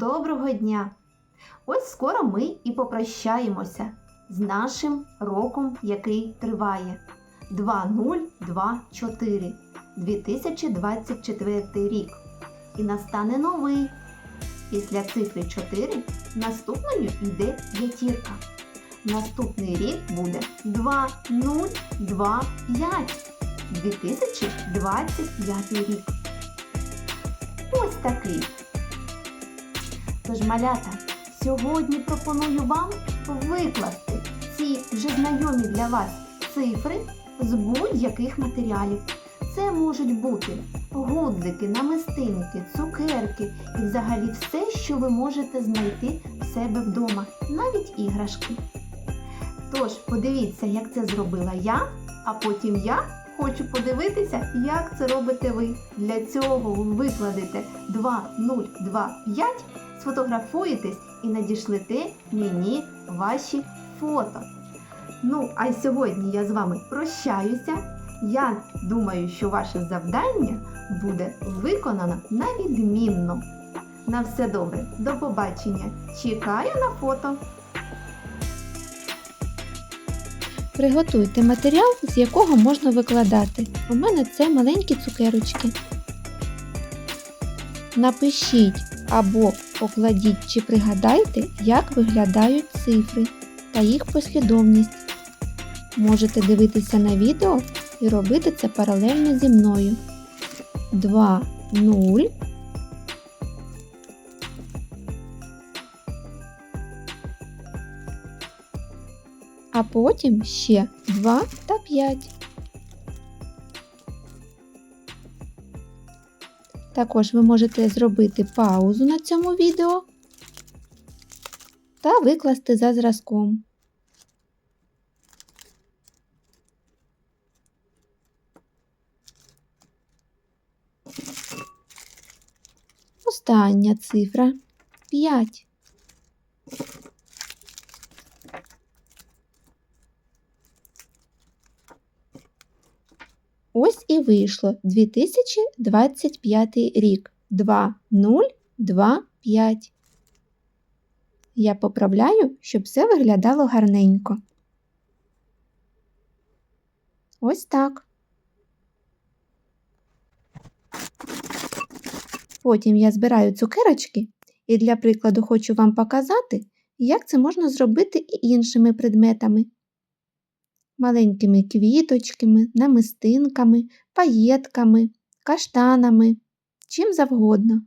Доброго дня! Ось скоро ми і попрощаємося з нашим роком, який триває 2024 2024 рік. І настане новий. Після цифри 4 наступною йде п'ятірка. Наступний рік буде 2025 2025 рік. Ось такий. Тож, малята, сьогодні пропоную вам викласти ці вже знайомі для вас цифри з будь-яких матеріалів. Це можуть бути гудзики, намистинки, цукерки і взагалі все, що ви можете знайти в себе вдома, навіть іграшки. Тож, подивіться, як це зробила я, а потім я хочу подивитися, як це робите ви. Для цього ви викладете 2025 сфотографуєтесь і надішлете мені ваші фото. Ну, а сьогодні я з вами прощаюся. Я думаю, що ваше завдання буде виконано на відмінно. На все добре, до побачення. Чекаю на фото. Приготуйте матеріал, з якого можна викладати. У мене це маленькі цукерочки. Напишіть або покладіть чи пригадайте, як виглядають цифри та їх послідовність. Можете дивитися на відео і робити це паралельно зі мною. 2, 0. А потім ще 2 та 5. Також ви можете зробити паузу на цьому відео та викласти за зразком. Остання цифра 5. Ось і вийшло 2025 рік 2025. Я поправляю, щоб все виглядало гарненько. Ось так. Потім я збираю цукерочки і для прикладу хочу вам показати, як це можна зробити і іншими предметами маленькими квіточками, намистинками, паєтками, каштанами, чим завгодно.